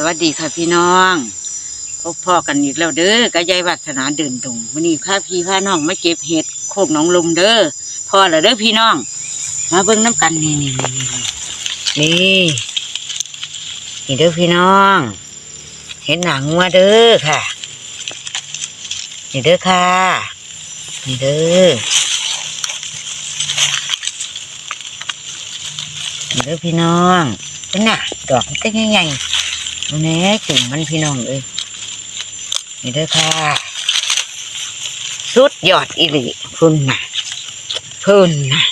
สวัสดีค่ะพี่น้องพบพ่อกันอีกแล้วเด้อกับยายวัฒนาเดินตรงวันนี้ข้าพี่พาน้องมาเก็บเห็ดโคกหนองลมเด้อพ่อละเด้อพี่น้อง มาเบิ่งน้ำกันนี่นี่นี่นี่นี่นี่เด้อพี่น้อง เห็ดหนังมาเด้อค่ะนี่เด้อค่ะนี่เด้อนี่เด้อพี่น้องเป็นน่ะดอกมันก็ใหญ่ๆ แน่จุ่มมันพี่น้องเอ้ยนี่เด้อค่ะ สุดยอดอีหลีพุ่นนะพุ่นนะ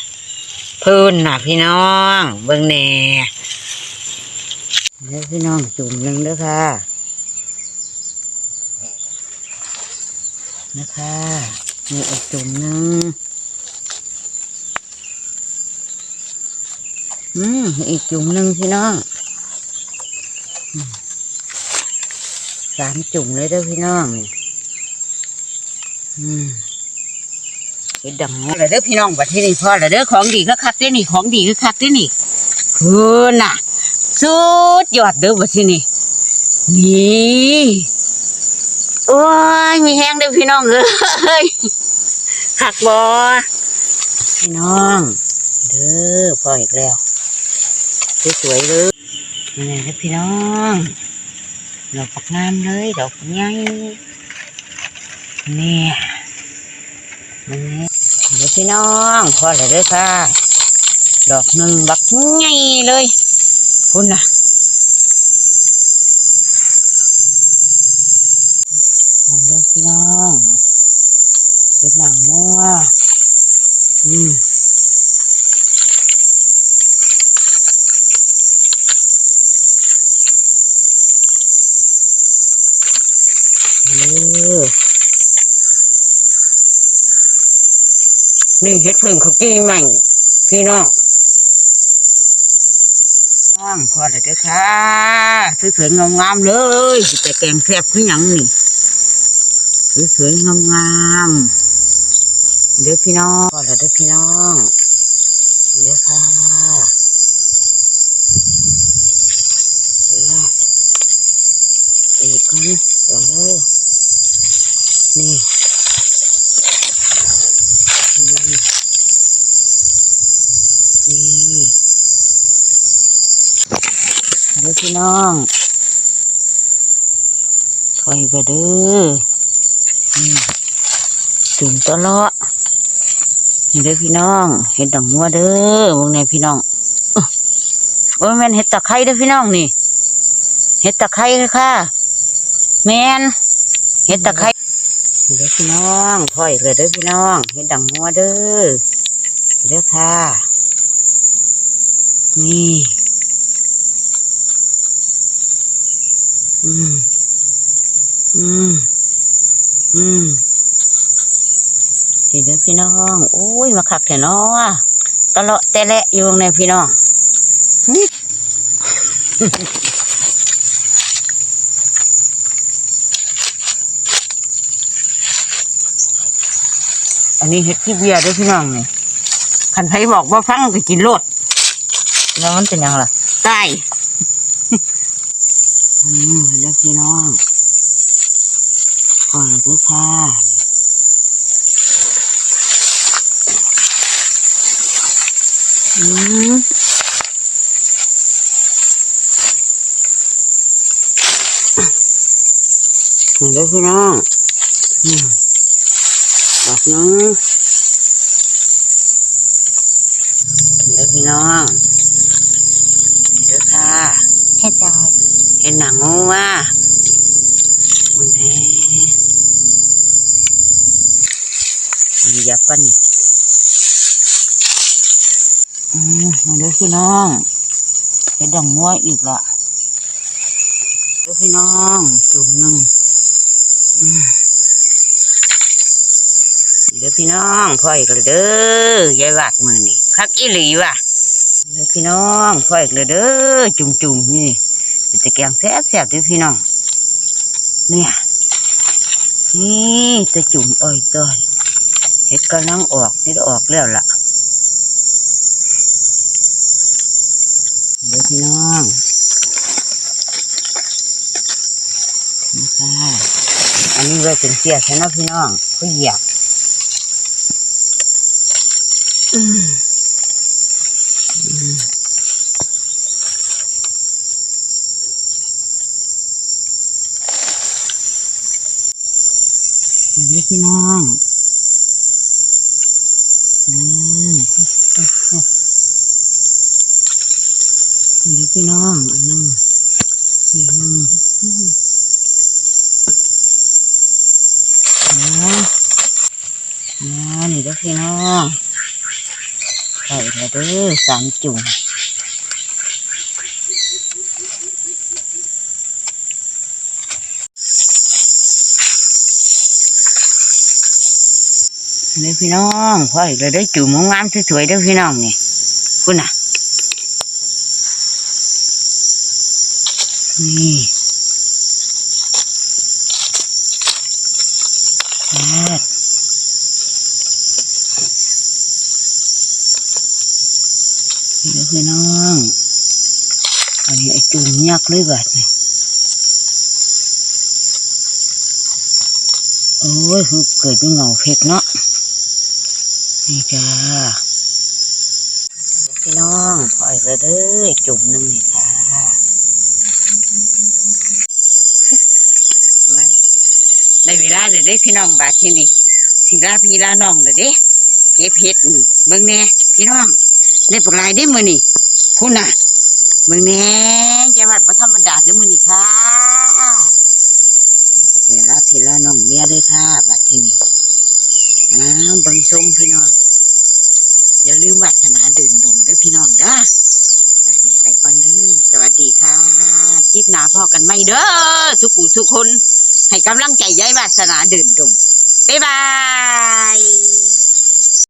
พุ่นนะพี่น้อง เบิ่งแหน่เด้อพี่น้องจุ่มหนึ่งเด้อค่ะนะคะมีอีกจุ่มหนึ่งอืมอีกจุ่มหนึ่งพี่น้องอ สามจุ่มเลยเด้อพี่น้องนี่อืมเฮ็ดดังงเลยเด้อพี่น้องบัดที่นี่พ่อเลยเด้อของดีก็คักเด้อนี่ของดีก็คักเด้อนี่คือน่ะ สุดยอดเด้อบัดที่นี่นี่โอ้ยมีแห้งเด้อพี่น้องเอ้ยคักบ่พี่น้อง เด้อพ่ออีกแล้วสวยๆเลยนี่เด้อพี่น้อง ดอกปักงามเลยดอกใหญ่เนี่ยมันนี่เด้อพี่น้องพ่อเลยเด้อค่ะ ดอกหนึ่งบักใหญ่เลยคุณน่ะ มาเด้อพี่น้องเป็นหนังงัวอืมมา เด้อนี่เฮ็ดเพิ่งเขากี้ใหม่พี่น้องน้องพอเลยเด้อค่ะสวยๆงามๆเลยสิแต่แกงแคบคือหยังนี่สวยๆงามๆเด้อพี่น้องเด้อพี่น้องเด้อค่ะเดี๋ยวนะอีกคนเดี๋ยวเด้อนี่นี่นี่เด้อพี่น้องถอยไปเด้ออืมถึงตลอดนี่เด้อพี่น้อง เห็ดดังงัวเด้อวงในพี่น้องอ๊ะโอ้ยแม่นเห็ดตะไคร้เด้อพี่น้องนี่ เห็ดตะไคร้ค่ะ แม่นเห็ดตะไคร้เด้อพี่น้องพ่อยเลยเด้อพี่น้อง เห็ดดังงัวเด้อเด้อค่ะนี่ อืม อืม อืมนี่เด้อพี่น้อง โอ้ย มาขักแถนอตะเลาะแต่และอยู่ในพี่น้องอันนี้เห็ดที่เบียร์ด้วยพี่น้องนี่คันไผบอกว่าฟังก็กินโลดแล้วมันเป็นยังล่ะตาย อืมเด้อพี่น้องขอเลยด้วยค่ะอืมนี่เด้อพี่น้องอืมดอกนึงเด้อพี่น้องเด้อค่ะเฮ็ดจัง เห็นหนังงูว่ะมึงแน่มียับกันนี่อืมมาเด้อพี่น้องเห็นดังงัวอีกละเด้อพี่น้องจุ่มหนึ่งอืมเด้อพี่น้องพ่ออีกแล้วเด้อยายวาดมือนี่คักอีหลีว่ะเด้อพี่น้องพ่ออีกแล้วเด้อจุ่มๆนี่ เป็นตะแกงแซ่บแซ่บๆด้วยพี่น้อง เนี่ย นี่ตะจุ่มอ้อยต้อยเห็ดกำลังออกนี่ออกแล้วล่ะเดี๋ยวพี่น้องอ่าอันนี้ไว้เป็นเสียใช่เนาะพี่น้องก็เหยียบอืมอืมอันนี้ พี่น้องอืมอันนี้พี่น้องอันนึงสี่นึงอืมนะนะนี่เด้อพี่น้องใส่แล้วเด้อสามจุ่ม นี่พี่น้องพ่ออีกแล้วเด้จุ่มงามสวยๆเด้อพี่น้องนี่คุณน่ะ นี่นี่เด้อพี่น้อง อันนี้ไอ้จุ่มยักษ์เลยบัดนี่โอ้ยคือเกิดเป็นเงาเพชรเนาะ นี่จ้าพี่น้องพออีกแล้วเด้อจุ่มหนึ่งนี่ค่ะไว้ได้เวลาเลยเด้พี่น้องบาดที่นี่สิลาพี่ลาน้องเลยเด้เก็บเห็ดเบิ่งแน่พี่น้องได้ปลายได้มือนี่คุณน่ะเบิ่งแน่จังหวัดปธรรมดาเด้มือนี่ค่ะเทลาพี่ลาน้องเมียเลยค่ะบาดที่นี่ อ้าวบังชมพี่น้อง อย่าลืมวัฒนาเดินดงเด้อพี่น้องเด้อบัดนี้ไปก่อนเด้อ สวัสดีค่ะ คลิปหน้าพ่อกันไหมเด้อ ทุกผู้ทุกคน ให้กำลังใจยายวาสนาเดินดงบ๊ายบาย